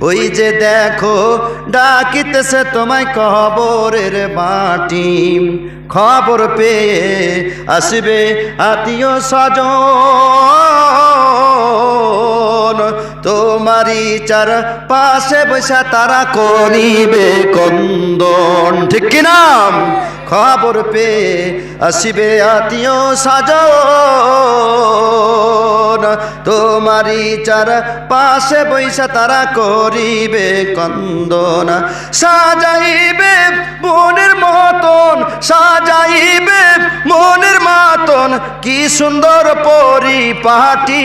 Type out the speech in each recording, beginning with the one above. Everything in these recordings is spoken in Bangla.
ওই যে দেখো, ডাকিতেছে তোমায় কবরের মাটি। খবর পেয়ে আসবে আত্মীয় স্বজন। তোমারই চার পাশে বসে তারা করিবে কন্দন ঠিক কিনা খবর পেয়ে আসিবে আত্মীয় সাজন তোমারই চার পাশে বৈশা তারা করিবে কন্দন সাজাইবে মনের মতন, সাজাইবে মনের মতন। কি সুন্দর পরিপাটি।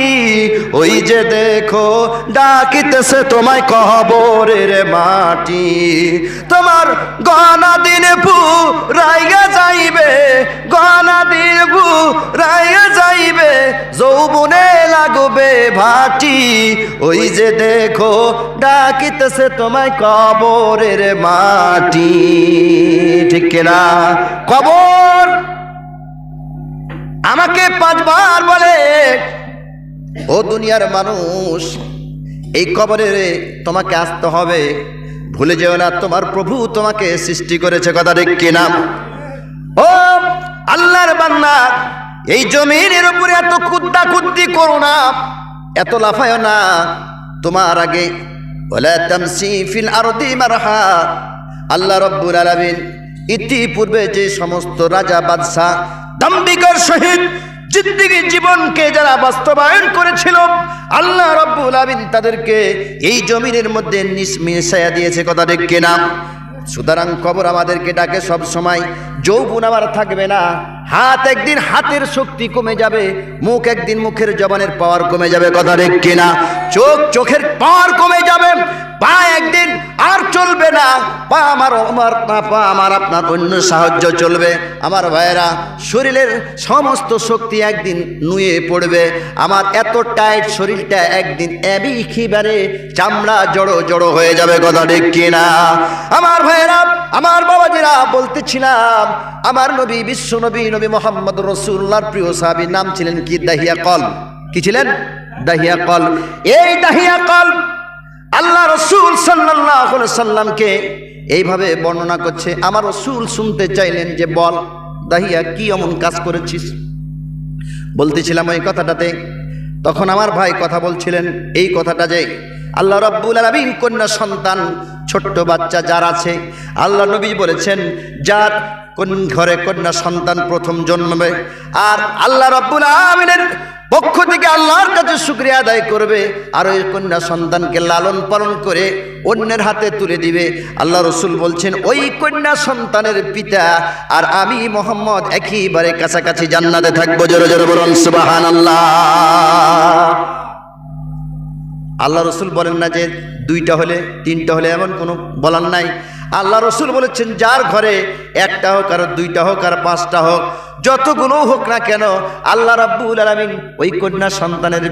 ওই যে দেখো, ডাকিতেছে তোমায় কবরের মাটি। তোমার গনা দিনে পু রাইগা যাইবে গনা পু রাইগা যাইবে, যৌবনে লাগবে ভাটি। ওই যে দেখো, ডাকিতেছে তোমায় কবরের মাটি। ঠিক কিনা? কবর আমাকে পাঁচবার বলে, ও দুনিয়ার মানুষ, এই কবরে তোমাকে আসতে হবে। ভুলে যেও না, তোমার প্রভু তোমাকে সৃষ্টি করেছে, কথা ঠিক কিনা? ও, আল্লাহর বান্দা, এই জমিনের উপরে এত কুদ্দা কুদ্দি করো না, এত লাফায় না। তোমার আগে ফিল আরদি মারহা। আল্লাহ রব্বুল আলামিন ইতিপূর্বে যে সমস্ত রাজা, বাদশাহ দাম্বিকার সহিত জিন্দিগি জীবনকে যারা বাস্তবায়ন করেছিল, আল্লাহ রব্বুল আমিন তাদেরকে এই জমিনের মধ্যে নিসমিশায়া দিয়েছে, কথা ঠিক কিনা? সুতরাং কবর আমাদেরকে ডাকে সব সময়, যৌবন আবার থাকবে না, হাত একদিন হাতের শক্তি কমে যাবে, মুখ একদিন মুখের জবানের পাওয়ার কমে যাবে, কথা ঠিক কিনা? চোখ চোখের পাওয়ার কমে যাবে পা একদিন আর চলবে না। পা আমার আমার পা আমার আপনার অন্য সাহায্য চলবে। আমার ভাইয়েরা, শরীরের সমস্ত শক্তি একদিন নুয়ে পড়বে। আমার এত টাইট শরীরটা একদিন এবি খিবারে চামড়া জড়ো জড়ো হয়ে যাবে, কথা ঠিক কিনা? আমার ভাইয়েরা, আমার বাবাজিরা, বলতেছিলাম, আমার নবী, বিশ্ব নবী নবী মোহাম্মদ রসুল্লাহর প্রিয় সাহাবীর নাম ছিলেন কি? দাহিয়া কল। কি ছিলেন? দাহিয়া কল। এই দাহিয়া কল আল্লাহ রসুল সাল্লাহ সাল্লামকে এইভাবে বর্ণনা করছে, আমার রসুল শুনতে চাইলেন যে বল, দাহিয়া, কি এমন কাজ করেছিস? বলতেছিলাম ওই কথাটাতে। তখন আমার ভাই কথা বলছিলেন, এই কথাটা যে, আল্লাহ রব্বুল আলমিন কন্যা সন্তান, ছোট্ট বাচ্চা যার আছে? আল্লাহ নবী বলেছেন, যার কোন ঘরে কন্যা সন্তান প্রথম জন্মবে? আর আল্লাহ রব্বুল আলমিনের পক্ষ থেকে আল্লাহর কাছে শুক্রিয়া আদায় করবে। আর ওই কন্যা সন্তানকে লালন পালন করে অন্যের হাতে তুলে দিবে। আল্লাহ রসুল বলছেন, ওই কন্যা সন্তানের পিতা আর আমি মোহাম্মদ একইবারে কাছাকাছি জান্নাতে থাকব। জোরে জোরে বলুন সুবাহান আল্লাহ আল্লাহ রসুল বলেন না যে দুইটা হলে, তিনটা হলে এমন কোনো বলার নাই। আল্লাহ রসুল বলেছেন, যার ঘরে একটা হোক আর দুইটা হোক আর পাঁচটা হোক, যতগুলো হোক না কেন, আল্লাহ রাব্বুল আলমিন ওই কন্যা সন্তানের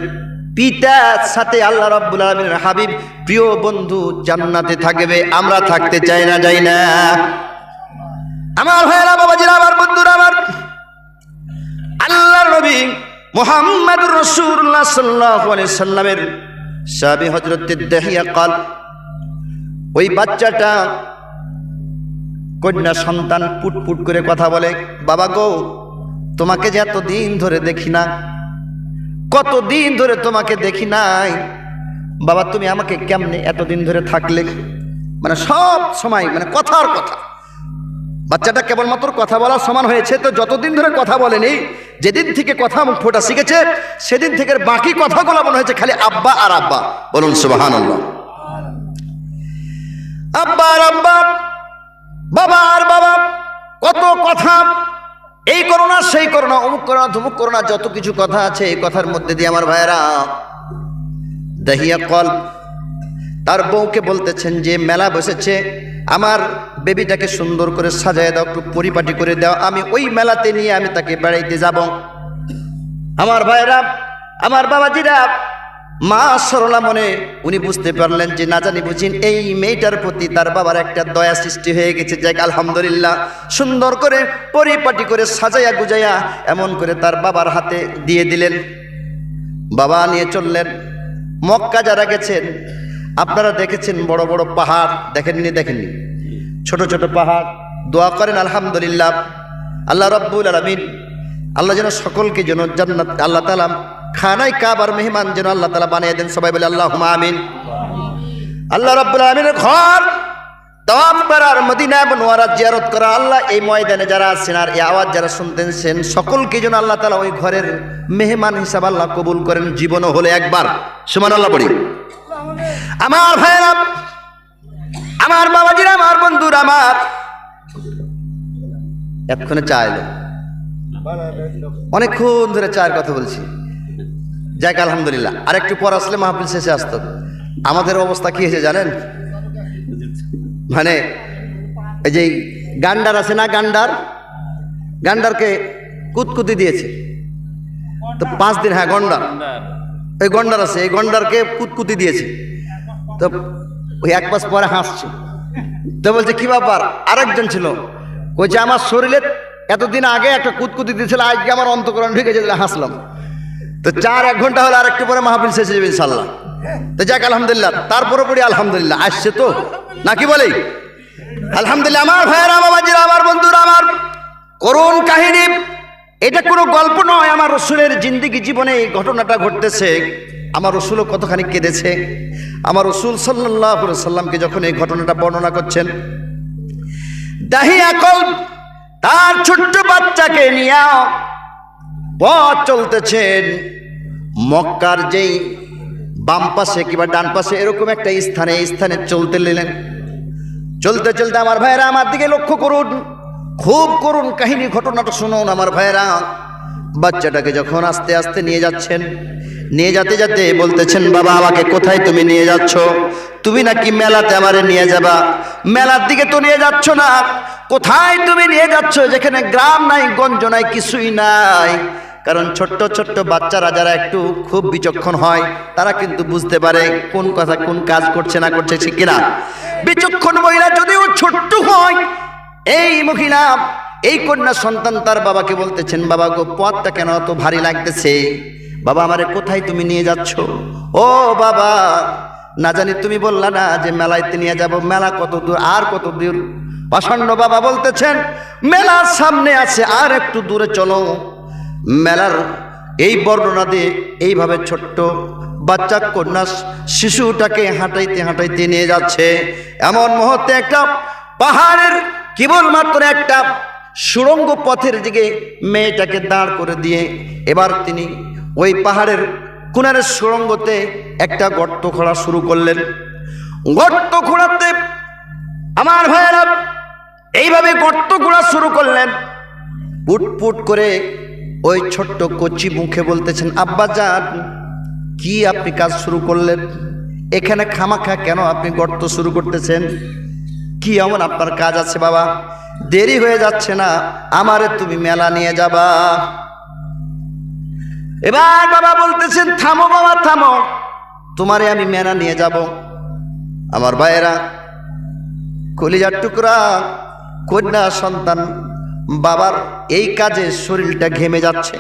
পিতার সাথে আল্লাহ রাব্বুল আলমিনের হাবিব প্রিয় বন্ধু জান্নাতে থাকবে, আমরা থাকতে চাই না, যাই না। আমার ভাইয়েরা, বাবাজিরা, আমার বন্ধুরা, আমার আল্লাহ নবী মোহাম্মদ রসুল্লাহ সাল্লাহ সাল্লামের সাবি হজরতের দেহিয়া কাল, ওই বাচ্চাটা কন্যা সন্তান পুটপুট করে কথা বলে, বাবা গো, তোমাকে যে দিন ধরে দেখি না কত দিন ধরে তোমাকে দেখি নাই, বাবা, তুমি আমাকে কেমনে এতদিন ধরে থাকলে? মানে সব সময় মানে কথার কথা। বাচ্চাটা কেবলমাত্র কথা বলার সমান হয়েছে, তো যতদিন ধরে কথা বলেনি, যেদিন থেকে কথা মুখ ফোটা শিখেছে, সেদিন থেকে বাকি কথাগুলো মনে হয়েছে খালি আব্বা আর আব্বা। বলুন সুবাহান আব্বা আর আব্বা বাবা আর বাবা, কত কথা। এই করোনা সেই করোনা অমুক করোনা ধুমুক করোনা যত কিছু কথা আছে এই কথার মধ্যে দিয়ে আমার ভাইয়েরা। দাহিয়া কল, তার বউকে বলতেছেন যে, মেলা বসেছে, আমার বেবিটাকে সুন্দর করে সাজায় দাও, একটু পরিপাটি করে দাও, আমি ওই মেলাতে নিয়ে আমি তাকে বেড়াইতে যাব। আমার ভাইরা আমার বাবাজিরা মা সরলা মনে উনি বুঝতে পারলেন যে না জানি বুঝিন, এই মেয়েটার প্রতি তার বাবার একটা দয়া সৃষ্টি হয়ে গেছে। যাক, আলহামদুলিল্লাহ। সুন্দর করে পরিপাটি করে সাজাইয়া গুজাইয়া এমন করে তার বাবার হাতে দিয়ে দিলেন। বাবা নিয়ে চললেন। মক্কা যারা গেছেন, আপনারা দেখেছেন বড় বড় পাহাড়। দেখেননি দেখেননি? ছোট ছোট পাহাড়। দোয়া করেন, আলহামদুলিল্লাহ। আল্লাহ রব্বুল আলমিন, আল্লাহ যেন সকলকে যেন জান্নাত আল্লাহ তালা খানায় কাবার মেহমান যেন আল্লাহ তালা বানিয়ে দেন, সবাই বলে আল্লাহ আমিন। আল্লাহ রব্বুল আলমিনের ঘর বনোয়ারা জিয়ারত করা, আল্লাহ এই ময়দানে যারা আওয়াজ যারা আল্লাহ তালা ওই ঘরের আল্লাহ কবুল করেন, জীবনও হলে একবার। সুমান আল্লাহ আমার আমার আমার বন্ধুরা, আমার অনেকক্ষণ ধরে চায়ের কথা বলছি। যাক, আলহামদুলিল্লাহ। আর একটু পর আসলে মাহফিল শেষে আসতো। আমাদের অবস্থা কি হয়েছে জানেন? মানে এই যে গান্ডার আছে না গান্ডার? গান্ডারকে কুতকুতি দিয়েছে। তো পাঁচ দিন হ্যাঁ গন্ডার। ওই গন্ডার আছে, এই গন্ডারকে কুতকুতি দিয়েছে। তো ওই এক মাস পরে হাসছে। তো বলছে, কি ব্যাপার? আরেকজন ছিল। কইছে আমার শরীরে এতদিন আগে একটা কুতকুতি দিয়েছিল, আজকে আমার অন্তকরণ ঢুকে যেতে হাসলাম। তো চার এক ঘণ্টা হলে আরেকটু পরে মাহফিল শেষে যাবে ইনশাল্লাহ তো যাক, আলহামদুলিল্লাহ। তারপরে পড়ি আলহামদুলিল্লাহ। আসছে তো? নাকি বলি? আলহামদুলিল্লাহ, আমার ভাইয়েরা বাবাজিরা, আমার বন্ধুরা, আমার করুণ কাহিনী। এটা কোনো গল্প নয়, আমার রসুলের জিন্দিগি জীবনে এই ঘটনাটা ঘটতেছে। আমার রসুলও কতখানি কেঁদেছে। আমার রসুল সাল্লাহ সাল্লামকে যখন এই ঘটনাটা বর্ণনা করছেন দাহিয়া কল তার ছোট্ট বাচ্চাকে নিয়ে পথ চলতেছেন। মক্কার যেই বাম পাশে কিংবা ডান পাশে এরকম একটা স্থানে স্থানে চলতে নিলেন। চলতে চলতে আমার ভাইয়েরা আমার দিকে লক্ষ্য করুন। খুব করুন কাহিনী, ঘটনাটা শুনুন আমার ভাইয়েরা। বাচ্চাটাকে যখন আস্তে আস্তে নিয়ে যাচ্ছেন, নিয়ে যেতে যেতে বলতেছেন, বাবা, আমাকে কোথায় তুমি নিয়ে যাচ্ছ? তুমি নাকি মেলাতে আমারে নিয়ে যাবা? মেলার দিকে তো নিয়ে যাচ্ছ না। কোথায় তুমি নিয়ে যাচ্ছ? যেখানে গ্রাম নাই, গঞ্জ নাই, কিছুই নাই। কারণ ছোট্ট ছোট্ট বাচ্চারা যারা একটু খুব বিচক্ষণ হয়, তারা কিন্তু বুঝতে পারে কোন কথা কোন কাজ করছে না করছে, ঠিক কিনা? বিচক্ষণ মহিলা যদিও ছোট্ট হয়, এই মহিলা, এই কন্যা সন্তান তার বাবাকে বলতেছেন, বাবা গো পথটা কেন অত ভারী লাগতেছে? বাবা, আমারে কোথায় তুমি নিয়ে যাচ্ছ? ও বাবা, না জানি তুমি বললা না যে মেলাইতে নিয়ে যাব, মেলা কত দূর, আর কত দূর? পাষণ্ড বাবা বলতেছেন, মেলার সামনে আছে, আর একটু দূরে চলো। মেলার এই বর্ণনা দিয়ে এইভাবে ছোট্ট বাচ্চা কন্যা শিশুটাকে হাঁটাইতে হাঁটাইতে নিয়ে যাচ্ছে। এমন মুহূর্তে একটা পাহাড়ের কেবলমাত্র একটা সুড়ঙ্গ পথের দিকে মেয়েটাকে দাঁড় করে দিয়ে এবার তিনি ওই পাহাড়ের কোনারের সুড়ঙ্গতে একটা গর্ত খোঁড়া শুরু করলেন। গর্ত খোঁড়াতে আমার ভাইয়েরা এইভাবে গর্ত খোঁড়া শুরু করলেন। পুট পুট করে ওই ছোট্ট কচি মুখে বলতেছেন, আব্বা যান, কি আপনি কাজ শুরু করলেন? এখানে খামাখা কেন আপনি গর্ত শুরু করতেছেন? কি এমন আপনার কাজ আছে বাবা? দেরি হয়ে যাচ্ছে না, আমারে তুমি মেলা নিয়ে যাবা। এবার বাবা বলতেছেন, থামো বাবা, থামো, তোমারে আমি মেলা নিয়ে যাব। আমার ভাইয়েরা, কলিজার টুকরা, কন্যা সন্তান বাবার এই কাজে শরীরটা ঘেমে যাচ্ছে।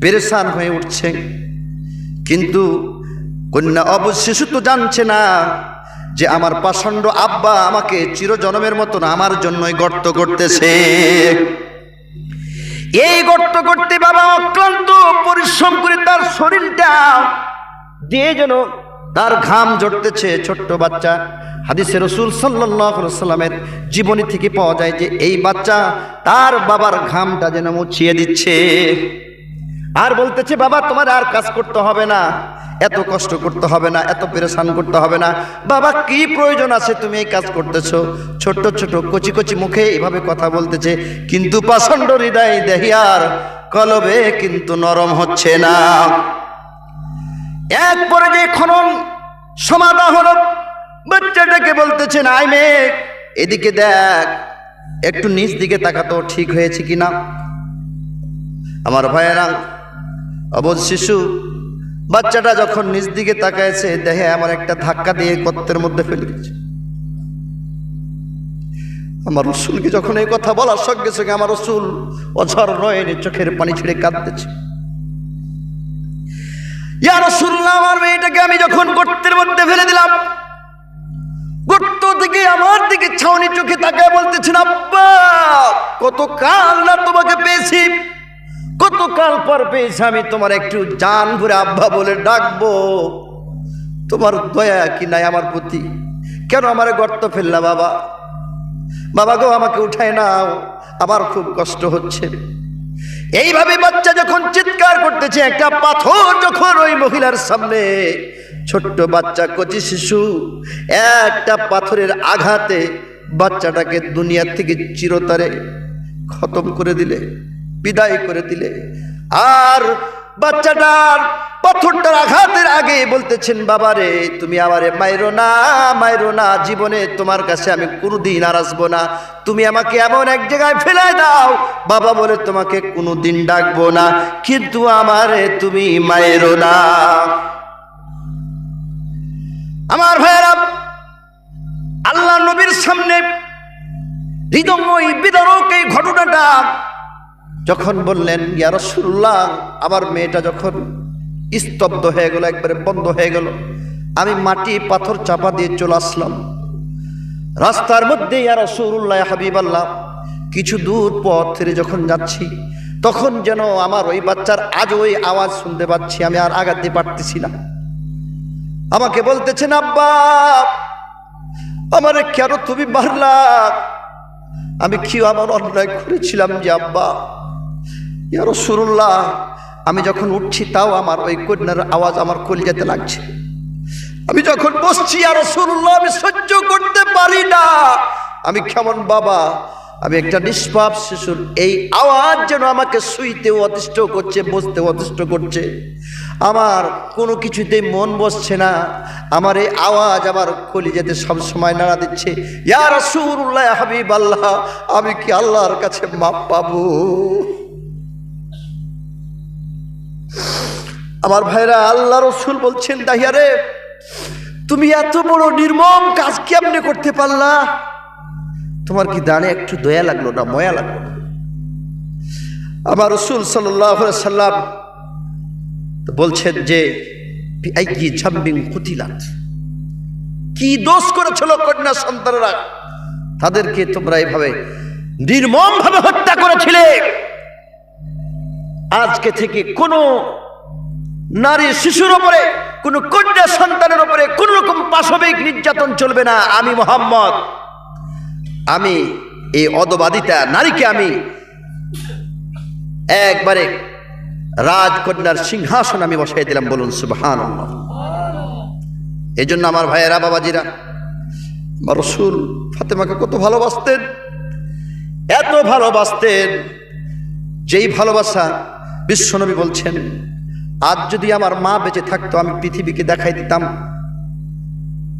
পেরেশান হয়ে উঠছে। কিন্তু কন্যা অবশেষে তো জানছে না যে আমার পাষণ্ড আব্বা আমাকে চিরজনমের মতন আমার জন্যই গর্ত করতেছে। এই গর্ত করতে বাবা অক্লান্ত পরিশ্রম করে তার শরীরটা দিয়ে যেন তার ঘাম জড়তেছে ছোট্ট বাচ্চা। হাদিসে রসুল সাল্লামের জীবনী থেকে পাওয়া যায় যে এই বাচ্চা তার বাবার ঘামটা যেন মুছিয়ে দিচ্ছে। আর বলতেছে, বাবা, তোমার আর কাজ করতে হবে না। এত কষ্ট করতে হবে না, এত পেরেশান করতে হবে না। বাবা, কি প্রয়োজন আছে তুমি এই কাজ করতেছো? ছোট্ট ছোট কচি কচি মুখে এভাবে কথা বলতেছে, কিন্তু পাষণ্ড হৃদয় দেহিয়ার কলবে কিন্তু নরম হচ্ছে না। এক যে খনন সমাধা হলো। বাচ্চাটাকে বলতেছেন আই মেয়ে এদিকে দেখ, একটু নিচ দিকে তাকাতো ঠিক হয়েছে কিনা? আমার ভাইয়েরা, অবধ শিশু, বাচ্চাটা যখন নিজ দিকে তাকাইছে দেখে আমার একটা ধাক্কা দিয়ে গর্তের মধ্যে ফেলে দিয়েছে। আমার রসুলকে যখন এই কথা বলার সঙ্গে সঙ্গে আমার রসুল অঝর নয়নে চোখের পানি ছেড়ে কাঁদতেছে। ইয়া রাসূলুল্লাহ, আমার মেয়েটাকে আমি যখন গর্তের মধ্যে ফেলে দিলাম, গর্ত থেকে আমার দিকে ছাউনি চোখে তাকায় বলতেছেন, আব্বা কত কাল না তোমাকে পেয়েছি। কত কাল পর পেয়েছি আমি তোমার একটু জান ভরে আব্বা বলে ডাকবো। তোমার দয়া কি নাই আমার প্রতি? কেন আমার গর্ত ফেললা বাবা? বাবা গো, আমাকে উঠায় নাও, আমার খুব কষ্ট হচ্ছে। এইভাবে বাচ্চা যখন চিৎকার করতেছে, একটা পাথর যখন ওই মহিলার সামনে, ছোট্ট বাচ্চা, কচি শিশু, একটা পাথরের আঘাতে বাচ্চাটাকে দুনিয়ার থেকে চিরতরে খতম করে দিলে, বিদায় করে দিলে। আর বাচ্চাটার পাথরটার আঘাতের আগে বলতেছেন, বাবারে, তুমি আমারে মাইরো না মাইরো না। জীবনে তোমার কাছে আমি কোনোদিন আর আসব না। তুমি আমাকে এমন এক জায়গায় ফেলায় দাও, বাবা বলে তোমাকে কোনোদিন ডাকবো না। কিন্তু আমারে তুমি মাইরো না। আমার ভাইয়েরা, আল্লাহ নবীর সামনে হৃদময় বিদারক এই ঘটনাটা যখন বললেন, ইয়া রাসূলুল্লাহ আমার মেয়েটা যখন স্তব্ধ হয়ে গেল, একবারে বন্ধ হয়ে গেল। আমি মাটি, পাথর চাপা দিয়ে চলে আসলাম। রাস্তার মধ্যে, ইয়া রাসূলুল্লাহ হাবিবাল্লাহ, কিছু দূর পথ ছেড়ে যখন যাচ্ছি, তখন যেন আমার ওই বাচ্চার আজ ওই আওয়াজ শুনতে পাচ্ছি, আমি আর আগাতে পারতেছি না। আমাকে বলতেছেন, আব্বা, আমার কেন তুমি মারলা? আমি কি আমার অন্যায় করেছিলাম যে, আব্বা, ইয়া রাসূলুল্লাহ আমি যখন উঠছি, তাও আমার ওই কন্যার আওয়াজ আমার কলিজাতে লাগছে। আমি যখন বসছি, আর রাসূলুল্লাহ, আমি সহ্য করতে পারি না। আমি কেমন বাবা, আমি একটা নিষ্পাপ শিশুর এই আওয়াজ যেন আমাকে শুইতেও অতিষ্ঠ করছে, বসতেও অতিষ্ঠ করছে। আমার কোনো কিছুতেই মন বসছে না। আমার এই আওয়াজ আমার কলিজাতে সব সময় নাড়া দিচ্ছে। ইয়া রাসূলুল্লাহ হাবিব আল্লাহ আমি কি আল্লাহর কাছে মাপ পাবো? আমার ভাইরা, আল্লাহ রসুল বলছেন, দাহিয়ারে, তুমি এত বড় নির্মম কাজ কেমনে করতে পারলা? তোমার কি দাঁড়ে একটু দয়া লাগল না ময়া লাগল? না আমার রসুল সাল্লাম বলছেন যে কি দোষ করেছিল কন্যা সন্তানরা? তাদেরকে তোমরা এইভাবে নির্মম ভাবে হত্যা করেছিলে। আজকে থেকে কোনো নারী শিশুর ওপরে, কোনো কন্যা সন্তানের ওপরে কোন রকম পাশবিক নির্যাতন চলবে না। আমি মোহাম্মদ, আমি এই অদবাদিতা নারীকে আমি একবারে রাজকন্যার সিংহাসন আমি বসাই দিলাম, বলুন সুবহান এই জন্য আমার ভাইয়েরা, বাবাজিরা, আমার রসুল ফাতেমাকে কত ভালোবাসতেন, এত ভালোবাসতেন, যেই ভালোবাসা বিশ্বনবী বলছেন, আজ যদি আমার মা বেঁচে থাকতো, আমি পৃথিবীকে দেখাই দিতাম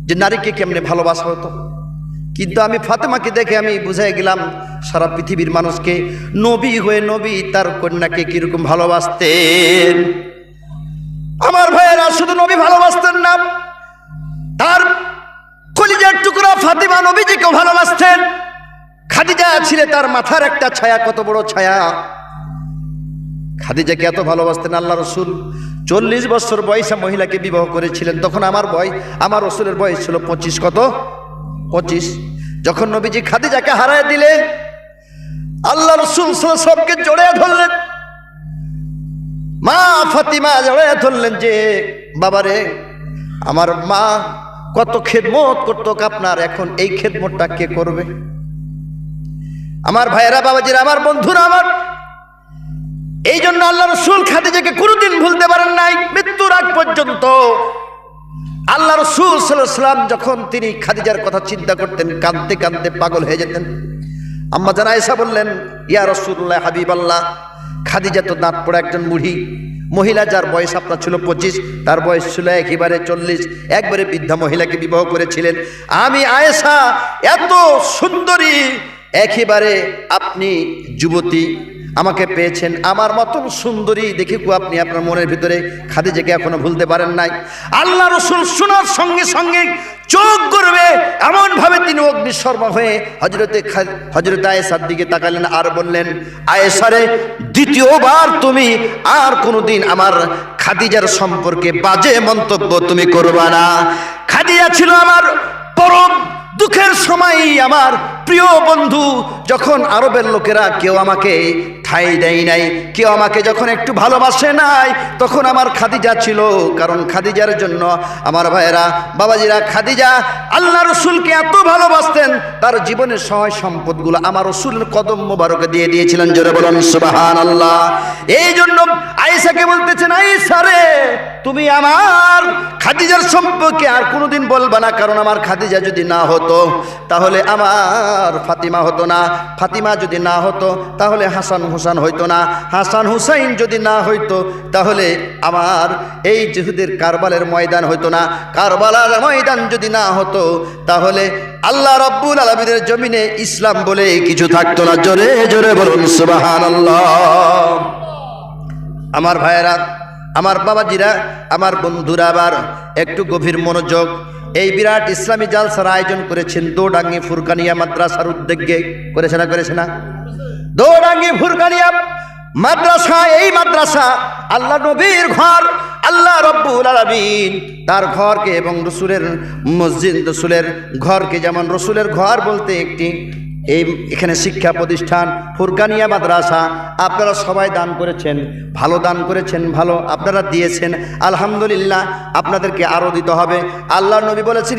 যে নারীকে কেমনে ভালোবাসা হতো। কিন্তু আমি ফাতেমাকে দেখে আমি বুঝাই গেলাম, সারা পৃথিবীর মানুষকে নবী হয়ে নবী, তার কন্যাকে কীরকম ভালোবাসতেন। আমার ভাইয়েরা, শুধু নবী ভালোবাসতেন না, তার কলিজার টুকরা ফাতেমা নবীজিকেও ভালোবাসতেন। খাদিজা ছিলে, তার মাথার একটা ছায়া, কত বড় ছায়া। খাদিজাকে এত ভালোবাসতেন আল্লাহ রসুল। চল্লিশ বছর বয়সে মহিলাকে বিবাহ করেছিলেন। তখন আমার বয়, আমার রসুলের বয়স ছিল পঁচিশ, কত? পঁচিশ। যখন নবীজি খাদিজাকে হারায় দিলেন, আল্লাহ রসুল সবকে জড়িয়ে ধরলেন। মা ফাতিমা জড়িয়ে ধরলেন যে, বাবারে, আমার মা কত খেদমত করতো আপনার, এখন এই খেদমতটা কে করবে? আমার ভাইয়েরা, বাবাজিরা, আমার বন্ধুরা, আমার এই জন্য আল্লাহ রসুল খাদিজাকে কোনোদিন ভুলতে পারেন নাই। মৃত্যুর আগ পর্যন্ত আল্লাহ রসুল সাল্লাম যখন তিনি খাদিজার কথা চিন্তা করতেন, কাঁদতে কাঁদতে পাগল হয়ে যেতেন। আম্মা জানা এসা বললেন, ইয়া রসুল্লাহ হাবিব আল্লাহ খাদিজা তো দাঁত পড়ে একজন মুড়ি মহিলা যার বয়স আপনার ছিল পঁচিশ, তার বয়স ছিল একেবারে চল্লিশ। একবারে বৃদ্ধা মহিলাকে বিবাহ করেছিলেন। আমি আয়েশা, এত সুন্দরী, একেবারে আপনি যুবতী আমাকে পেয়েছেন। আমার মতন সুন্দরী দেখে আপনি আপনার মনের ভিতরে খাদিজাকে এখনও ভুলতে পারেন নাই। আল্লাহ রসুল শোনার সঙ্গে সঙ্গে চোখ করবে এমন ভাবে তিনি অগ্নিশর্মা হয়ে হজরতে হজরত আয়েসার দিকে তাকালেন আর বললেন আয়েসারে দ্বিতীয়বার তুমি আর কোনোদিন আমার খাদিজার সম্পর্কে বাজে মন্তব্য তুমি করবা না। খাদিজা ছিল আমার পরম দুঃখের সময় আমার প্রিয় বন্ধু, যখন আরবের লোকেরা কেউ আমাকে ঠাই দেয় নাই, কেউ আমাকে যখন একটু ভালোবাসে নাই, তখন আমার খাদিজা ছিল। কারণ খাদিজার জন্য আমার ভাইয়েরা, বাবাজিরা, খাদিজা, আল্লাহ রসুলকে এত ভালোবাসতেন, তার জীবনের সহায় সম্পদগুলো আমার রসুলের কদম মোবারকে দিয়ে দিয়েছিলেন। জোরে বলেন সুবাহান আল্লাহ এই জন্য আয়েশাকে বলতেছেন, আয়েশা রে, তুমি আমার খাদিজার সম্পর্কে আর কোনোদিন বলবা না, কারণ আমার খাদিজা যদি না হতো, তাহলে আমার ফাতিমা হতো না। ফাতিমা যদি না হতো, তাহলে হাসান হুসান হইতো না। হাসান হুসাইন যদি না হইতো, তাহলে আমার এই জেহুদের কারবালের ময়দান হইতো না। কারবালার ময়দান যদি না হতো, তাহলে আল্লাহ রব্বুল আলমীদের জমিনে ইসলাম বলে কিছু থাকতো না। জোরে জোরে বলুন সুবাহান আমার ভাইয়েরা, আমার বাবাজিরা, আমার বন্ধুরা আবার একটু গভীর মনোযোগ এই বিরাট ইসলামী জালসার আয়োজন করেছেন দোডাঙ্গি ফুরকানিয়া মাদ্রাসার উদ্যোগে। করেছে না করেছে না? দোডাঙ্গি ফুরকানিয়া মাদ্রাসা, এই মাদ্রাসা আল্লাহ নবীর ঘর, আল্লাহ রব্বুল আলামিন তার ঘরকে এবং রসুলের মসজিদ, রসুলের ঘরকে, যেমন রসুলের ঘর বলতে একটি এই এখানে শিক্ষা প্রতিষ্ঠান, ফুরকানিয়া মাদ্রাসা, আপনারা সবাই দান করেছেন, ভালো দান করেছেন, ভালো আপনারা দিয়েছেন, আলহামদুলিল্লাহ আপনাদেরকে আরও দিতে হবে। আল্লাহ নবী বলেছেন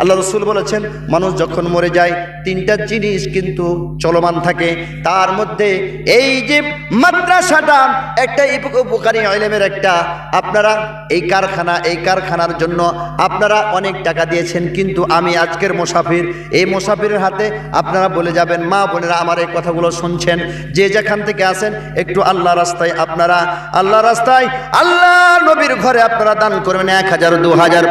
আল্লাহ রসুল বলেছেন, মানুষ যখন মরে যায়, তিনটা জিনিস কিন্তু চলমান থাকে। তার মধ্যে এই যে মাদ্রাসাটা, একটা উপকারী ইলমের একটা, আপনারা এই কারখানা, এই কারখানার জন্য আপনারা অনেক টাকা দিয়েছেন, কিন্তু আমি আজকের মুসাফির, এই মুসাফিরের হাতে আপনারা বলে যাবেন, মা বোনেরা আমার এই কথাগুলো শুনছেন, যে যেখান থেকে আসেন, একটু আল্লাহ রাস্তায় আপনারা, আল্লাহ রাস্তায় আল্লাহ নবীর ঘরে আপনারা দান করবেন, এক হাজার, দু হাজার